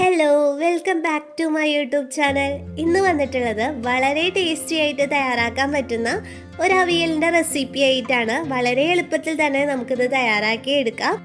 Hello welcome back to my YouTube channel ഇന്ന് വന്നിട്ടുള്ളത് വളരെ ടേസ്റ്റി ആയിട്ട് തയ്യാറാക്കാൻ പറ്റുന്ന ഒരു അവിയലിന്റെ റെസിപ്പി ആയിട്ടാണ്. വളരെ എളുപ്പത്തിൽ തന്നെ നമുക്കിത് തയ്യാറാക്കി എടുക്കാം.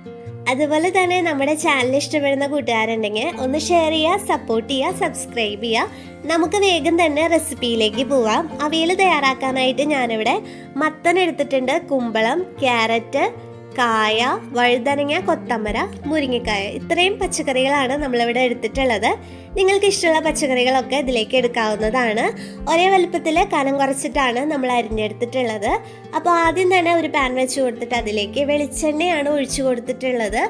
അതുപോലെ തന്നെ നമ്മുടെ ചാനൽ ഇഷ്ടപ്പെടുന്ന കൂട്ടുകാരുണ്ടെങ്കിൽ ഒന്ന് ഷെയർ ചെയ്യുക സപ്പോർട്ട് ചെയ്യുക സബ്സ്ക്രൈബ് ചെയ്യുക. നമുക്ക് വേഗം തന്നെ റെസിപ്പിയിലേക്ക് പോവാം. അവിയൽ തയ്യാറാക്കാനായിട്ട് ഞാനിവിടെ മത്തൻ എടുത്തിട്ടുണ്ട്. കുമ്പളം ക്യാരറ്റ് കായ വഴുതനങ്ങ കൊത്തമര മുരിങ്ങക്കായ. ഇത്രയും പച്ചക്കറികളാണ് നമ്മളിവിടെ എടുത്തിട്ടുള്ളത്. നിങ്ങൾക്ക് ഇഷ്ടമുള്ള പച്ചക്കറികളൊക്കെ ഇതിലേക്ക് എടുക്കാവുന്നതാണ്. ഒരേ വലുപ്പത്തിൽ കനം കുറച്ചിട്ടാണ് നമ്മൾ അരിഞ്ഞെടുത്തിട്ടുള്ളത്. അപ്പോൾ ആദ്യം തന്നെ ഒരു പാൻ വെച്ച് കൊടുത്തിട്ട് അതിലേക്ക് വെളിച്ചെണ്ണയാണ് ഒഴിച്ചു കൊടുത്തിട്ടുള്ളത്.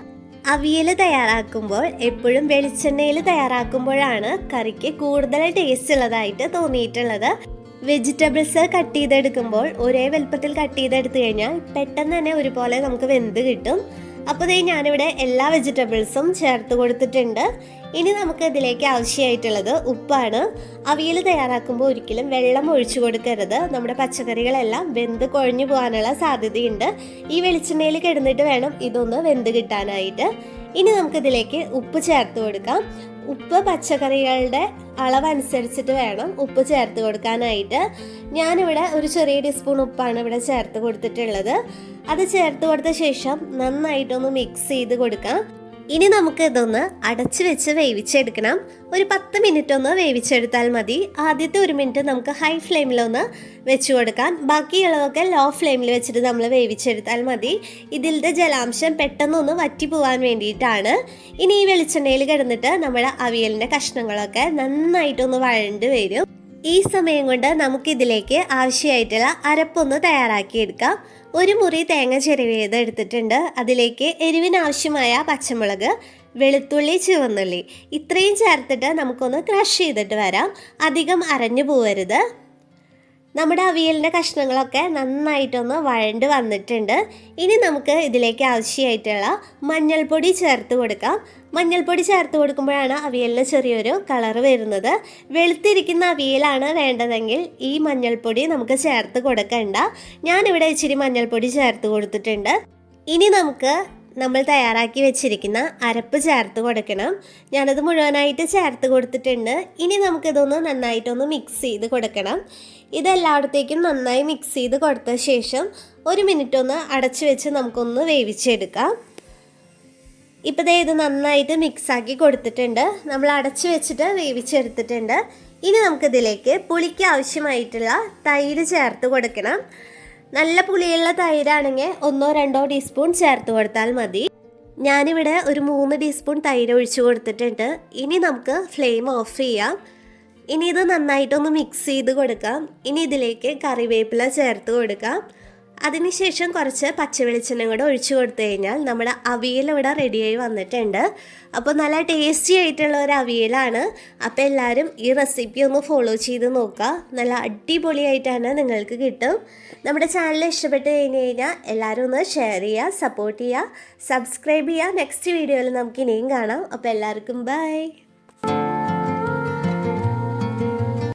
അവിയൽ തയ്യാറാക്കുമ്പോൾ എപ്പോഴും വെളിച്ചെണ്ണയിൽ തയ്യാറാക്കുമ്പോഴാണ് കറിക്ക് കൂടുതൽ ടേസ്റ്റ് ഉള്ളതായിട്ട് തോന്നിയിട്ടുള്ളത്. വെജിറ്റബിൾസ് കട്ട് ചെയ്തെടുക്കുമ്പോൾ ഒരേ വലുപ്പത്തിൽ കട്ട് ചെയ്തെടുത്തു കഴിഞ്ഞാൽ പെട്ടെന്ന് തന്നെ ഒരുപോലെ നമുക്ക് വെന്ത് കിട്ടും. അപ്പോൾ ഇതേ ഞാനിവിടെ എല്ലാ വെജിറ്റബിൾസും ചേർത്ത് കൊടുത്തിട്ടുണ്ട്. ഇനി നമുക്ക് ഇതിലേക്ക് ആവശ്യമായിട്ടുള്ളത് ഉപ്പാണ്. അവിയൽ തയ്യാറാക്കുമ്പോൾ ഒരിക്കലും വെള്ളം ഒഴിച്ചു കൊടുക്കരുത്. നമ്മുടെ പച്ചക്കറികളെല്ലാം വെന്ത് കുഴഞ്ഞു പോകാനുള്ള സാധ്യതയുണ്ട്. ഈ വെളിച്ചെണ്ണയിൽ കിടന്നിട്ട് വേണം ഇതൊന്ന് വെന്ത് കിട്ടാനായിട്ട്. ഇനി നമുക്കിതിലേക്ക് ഉപ്പ് ചേർത്ത് കൊടുക്കാം. ഉപ്പ് പച്ചക്കറികളുടെ അളവനുസരിച്ചിട്ട് വേണം ഉപ്പ് ചേർത്ത് കൊടുക്കാനായിട്ട്. ഞാനിവിടെ ഒരു ചെറിയ ടീസ്പൂൺ ഉപ്പാണ് ഇവിടെ ചേർത്ത് കൊടുത്തിട്ടുള്ളത്. അത് ചേർത്ത് കൊടുത്ത ശേഷം നന്നായിട്ടൊന്ന് മിക്സ് ചെയ്ത് കൊടുക്കാം. ഇനി നമുക്ക് ഇതൊന്ന് അടച്ചു വെച്ച് വേവിച്ചെടുക്കണം. ഒരു പത്ത് മിനിറ്റ് ഒന്ന് വേവിച്ചെടുത്താൽ മതി. ആദ്യത്തെ ഒരു മിനിറ്റ് നമുക്ക് ഹൈ ഫ്ലെയിമിലൊന്ന് വെച്ചു കൊടുക്കാം. ബാക്കിയുള്ളതൊക്കെ ലോ ഫ്ലെയിമിൽ വെച്ചിട്ട് നമ്മൾ വേവിച്ചെടുത്താൽ മതി. ഇതിലത്തെ ജലാംശം പെട്ടെന്നൊന്ന് വറ്റി പോകാൻ വേണ്ടിയിട്ടാണ്. ഇനി ഈ വെളിച്ചെണ്ണയിൽ കിടന്നിട്ട് നമ്മുടെ അവിയലിന്റെ കഷ്ണങ്ങളൊക്കെ നന്നായിട്ടൊന്ന് വഴണ്ട് വരും. ഈ സമയം കൊണ്ട് നമുക്കിതിലേക്ക് ആവശ്യമായിട്ടുള്ള അരപ്പൊന്ന് തയ്യാറാക്കിയെടുക്കാം. ഒരു മുറി തേങ്ങ ചിരവിയത് എടുത്തിട്ടുണ്ട്. അതിലേക്ക് എരിവിനാവശ്യമായ പച്ചമുളക് വെളുത്തുള്ളി ചുവന്നുള്ളി. ഇത്രയും ചേർത്തിട്ട് നമുക്കൊന്ന് ക്രഷ് ചെയ്തിട്ട് വരാം. അധികം അരഞ്ഞു പോവരുത്. നമ്മുടെ അവിയലിന്റെ കഷ്ണങ്ങളൊക്കെ നന്നായിട്ടൊന്ന് വഴണ്ട് വന്നിട്ടുണ്ട്. ഇനി നമുക്ക് ഇതിലേക്ക് ആവശ്യമായിട്ടുള്ള മഞ്ഞൾപ്പൊടി ചേർത്ത് കൊടുക്കാം. മഞ്ഞൾപ്പൊടി ചേർത്ത് കൊടുക്കുമ്പോഴാണ് അവിയലിന് ചെറിയൊരു കളർ വരുന്നത്. വെളുത്തിരിക്കുന്ന അവിയലാണ് വേണ്ടതെങ്കിൽ ഈ മഞ്ഞൾപ്പൊടി നമുക്ക് ചേർത്ത് കൊടുക്കണ്ട. ഞാനിവിടെ ഇച്ചിരി മഞ്ഞൾപ്പൊടി ചേർത്ത് കൊടുത്തിട്ടുണ്ട്. ഇനി നമുക്ക് നമ്മൾ തയ്യാറാക്കി വെച്ചിരിക്കുന്ന അരപ്പ് ചേർത്ത് കൊടുക്കണം. ഞാനത് മുഴുവനായിട്ട് ചേർത്ത് കൊടുത്തിട്ടുണ്ട്. ഇനി നമുക്കിതൊന്ന് നന്നായിട്ടൊന്ന് മിക്സ് ചെയ്ത് കൊടുക്കണം. ഇതെല്ലായിടത്തേക്കും നന്നായി മിക്സ് ചെയ്ത് കൊടുത്ത ശേഷം ഒരു മിനിറ്റ് ഒന്ന് അടച്ചു വെച്ച് നമുക്കൊന്ന് വേവിച്ചെടുക്കാം. ഇപ്പോൾ ഇത് നന്നായിട്ട് മിക്സാക്കി കൊടുത്തിട്ടുണ്ട്. നമ്മൾ അടച്ചു വെച്ചിട്ട് വേവിച്ചെടുത്തിട്ടുണ്ട്. ഇനി നമുക്കിതിലേക്ക് പുളിക്ക് ആവശ്യമായിട്ടുള്ള തൈര് ചേർത്ത് കൊടുക്കണം. നല്ല പുളിയുള്ള തൈരാണെങ്കിൽ ഒന്നോ രണ്ടോ ടീസ്പൂൺ ചേർത്ത് കൊടുത്താൽ മതി. ഞാനിവിടെ ഒരു മൂന്ന് ടീസ്പൂൺ തൈര് ഒഴിച്ചു കൊടുത്തിട്ടുണ്ട്. ഇനി നമുക്ക് ഫ്ലെയിം ഓഫ് ചെയ്യാം. ഇനി ഇത് നന്നായിട്ടൊന്ന് മിക്സ് ചെയ്ത് കൊടുക്കാം. ഇനി ഇതിലേക്ക് കറിവേപ്പില ചേർത്ത് കൊടുക്കാം. അതിനുശേഷം കുറച്ച് പച്ചവെളിച്ചെണ്ണ കൂടെ ഒഴിച്ചു കൊടുത്തു കഴിഞ്ഞാൽ നമ്മുടെ അവിയൽ ഇവിടെ റെഡിയായി വന്നിട്ടുണ്ട്. അപ്പോൾ നല്ല ടേസ്റ്റി ആയിട്ടുള്ള ഒരു അവിയലാണ്. അപ്പോൾ എല്ലാവരും ഈ റെസിപ്പി ഒന്ന് ഫോളോ ചെയ്ത് നോക്കുക. നല്ല അടിപൊളിയായിട്ടാണ് നിങ്ങൾക്ക് കിട്ടും. നമ്മുടെ ചാനൽ ഇഷ്ടപ്പെട്ട് കഴിഞ്ഞ് കഴിഞ്ഞാൽ എല്ലാവരും ഒന്ന് ഷെയർ ചെയ്യുക സപ്പോർട്ട് ചെയ്യുക സബ്സ്ക്രൈബ് ചെയ്യുക. നെക്സ്റ്റ് വീഡിയോയിൽ നമുക്ക് ഇനിയും കാണാം. അപ്പോൾ എല്ലാവർക്കും ബൈ